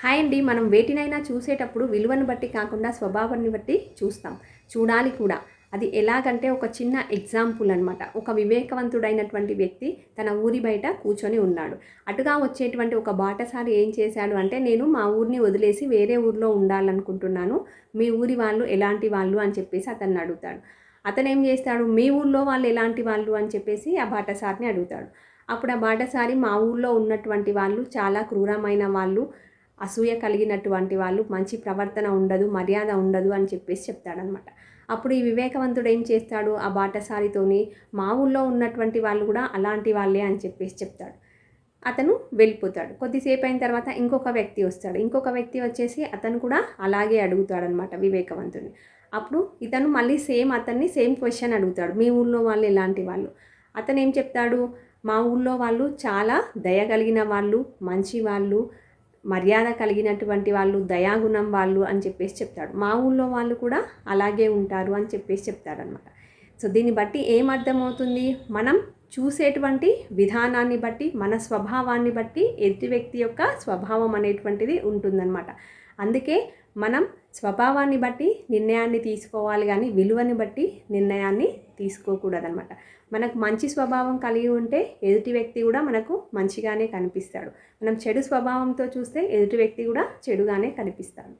Hi అండి మనం వేటినైనా చూసేటప్పుడు విలువను బట్టి కాకుండా స్వభావాన్ని బట్టి చూస్తాం. చూడాలి కూడా. అది ఎలాగంటే ఒక చిన్న ఎగ్జాంపుల్ అనమాట ఒక వివేకవంతుడైనటువంటి వ్యక్తి తన ఊరి బయట కూర్చొని ఉన్నాడు. అటుగా వచ్చేటువంటి ఒక బాటసారి ఏం చేశాడు అంటే నేను మా ఊరిని వదిలేసి వేరే ఊర్లో ఉండాలనుకుంటున్నాను. మీ ఊరి వాళ్ళు ఎలాంటి వాళ్ళు? అని చెప్పేసి అతన్ని అడుగుతాడు. అతను ఏం చేస్తాడు? మీ ఊళ్ళో వాళ్ళు ఎలాంటి వాళ్ళు? అని చెప్పేసి ఆ బాటసారిని అడుగుతాడు. అప్పుడు ఆ బాటసారి మా ఊళ్ళో ఉన్నటువంటి వాళ్ళు చాలా క్రూరమైన వాళ్ళు. అసూయ కలిగినటువంటి వాళ్ళు మంచి ప్రవర్తన ఉండదు మర్యాద ఉండదు అని చెప్పేసి చెప్తాడనమాట అప్పుడు ఈ వివేకవంతుడు ఏం చేస్తాడు? ఆ బాటసారితోని మా ఊళ్ళో ఉన్నటువంటి వాళ్ళు కూడా అలాంటి వాళ్ళే అని చెప్పేసి చెప్తాడు. అతను వెళ్ళిపోతాడు. కొద్దిసేపు అయిన తర్వాత ఇంకొక వ్యక్తి వస్తాడు. ఇంకొక వ్యక్తి వచ్చేసి అతను కూడా అలాగే అడుగుతాడనమాట వివేకవంతుడిని. అప్పుడు ఇతను మళ్ళీ సేమ్ అతన్ని సేమ్ క్వశ్చన్ అడుగుతాడు. మీ ఊళ్ళో వాళ్ళు ఎలాంటి వాళ్ళు. అతను ఏం చెప్తాడు? మా ఊళ్ళో వాళ్ళు చాలా దయ కలిగిన వాళ్ళు మంచి వాళ్ళు మర్యాద కలిగినటువంటి వాళ్ళు దయాగుణం వాళ్ళు అని చెప్పేసి చెప్తాడు. మా ఊళ్ళో వాళ్ళు కూడా అలాగే ఉంటారు అని చెప్పేసి చెప్తాడనమాట సో దీన్ని బట్టి ఏమర్థమవుతుంది మనం చూసేటువంటి విధానాన్ని బట్టి మన స్వభావాన్ని బట్టి ఎదుటి వ్యక్తి యొక్క స్వభావం అనేటువంటిది ఉంటుందన్నమాట. అందుకే మనం స్వభావాన్ని బట్టి నిర్ణయాన్ని తీసుకోవాలి కానీ విలువని బట్టి నిర్ణయాన్ని తీసుకోకూడదనమాట మనకు మంచి స్వభావం కలిగి ఉంటే ఎదుటి వ్యక్తి కూడా మనకు మంచిగానే కనిపిస్తాడు. మనం చెడు స్వభావంతో చూస్తే ఎదుటి వ్యక్తి కూడా చెడుగానే కనిపిస్తాడు.